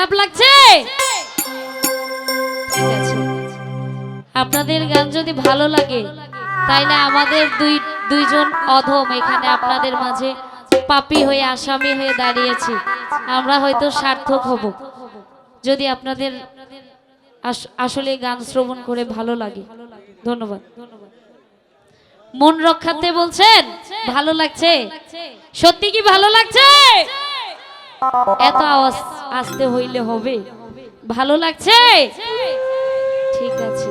খারাপ লাগছে? আপনাদের গান যদি ভালো লাগে, তাইলে আমাদের দুই, দুইজন অধম এখানে আপনাদের মাঝে পাপি হয়ে, আসামি হয়ে দাঁড়িয়েছি। আমরা হয়তো সার্থক হব। যদি আপনাদের আসলে গান শ্রবণ করে ভালো লাগে। ধন্যবাদ। মন রক্ষাতে বলছেন, ভালো লাগছে? সত্যি কি ভালো লাগছে? এত আওয়াজ। আসতে হইলে হবে ভালো লাগছে ঠিক আছে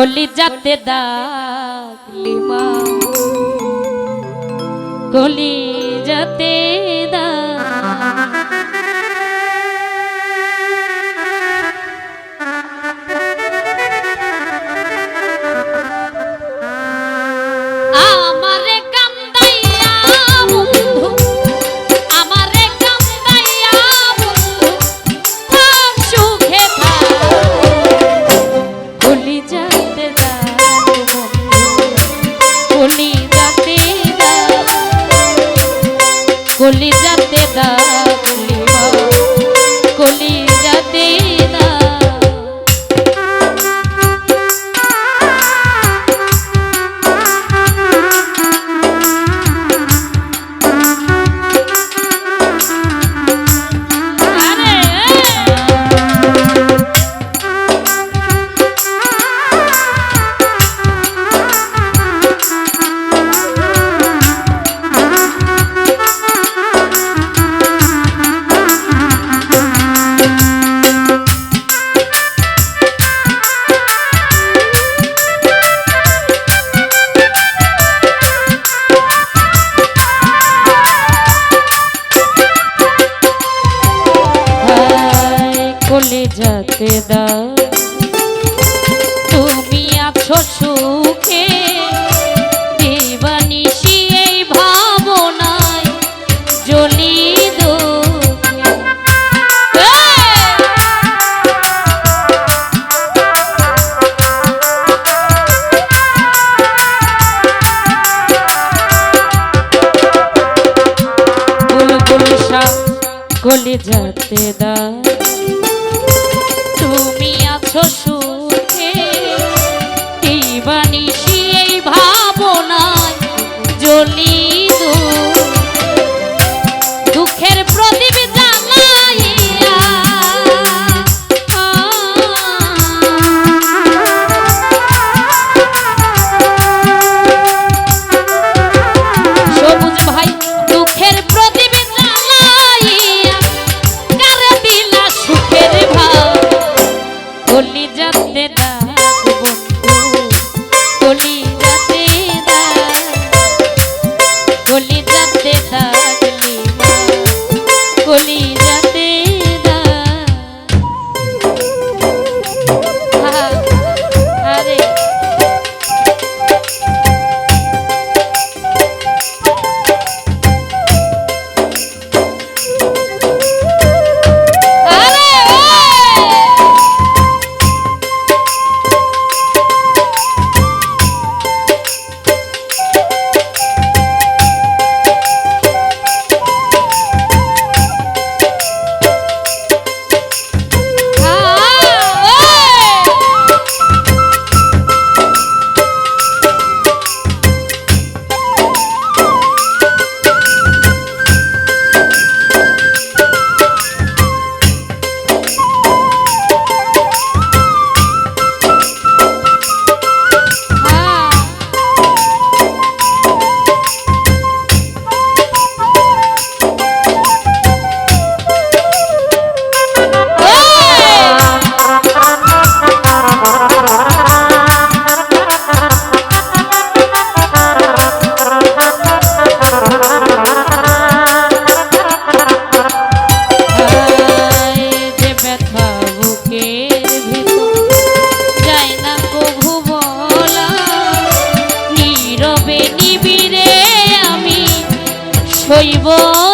কলি যাতে দাগলি মা কলি যাতে গলে যেতে দা 可以不。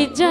কলি যাতে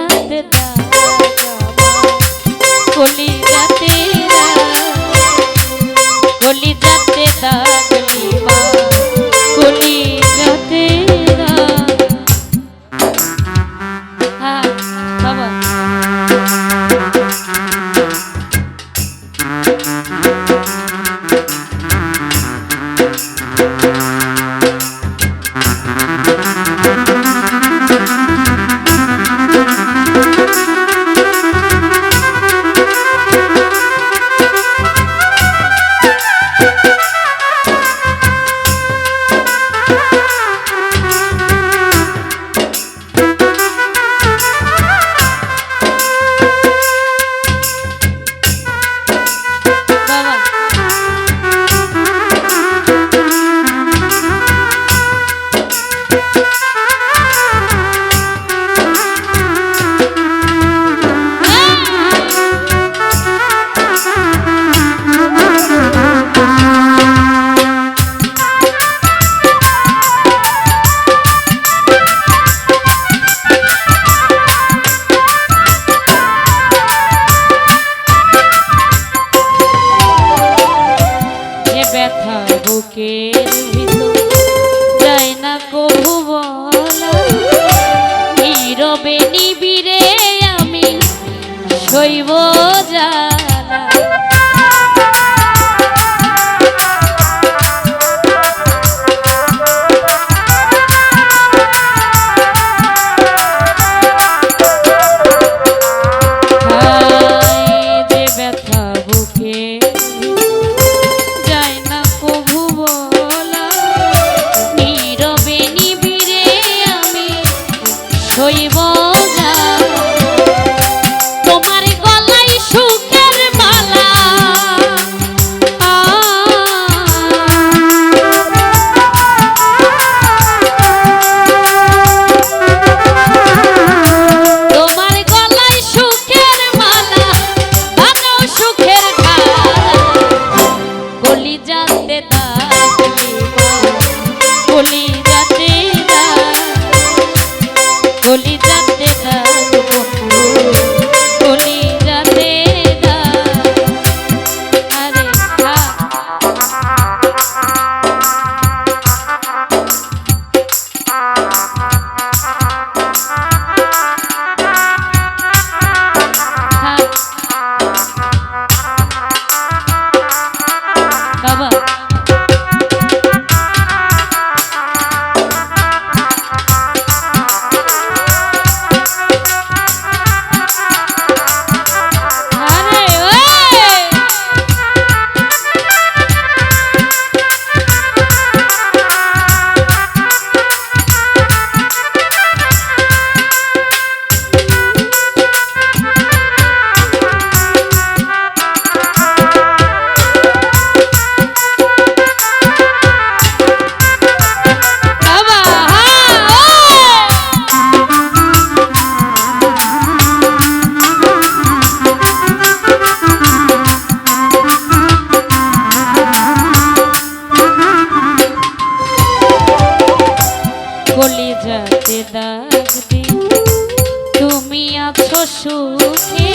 সুখে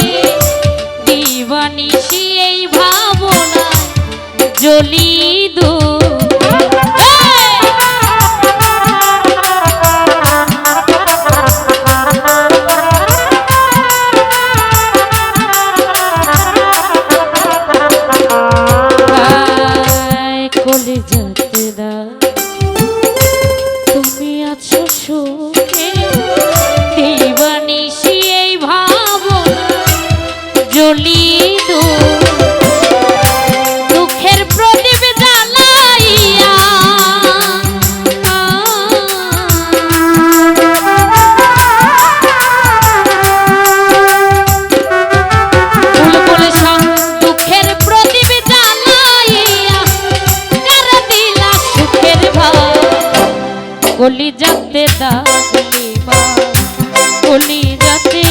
দিবানিশি সেই ভাবনা জ্বলি কলি যাতে দা কলি বা যাতে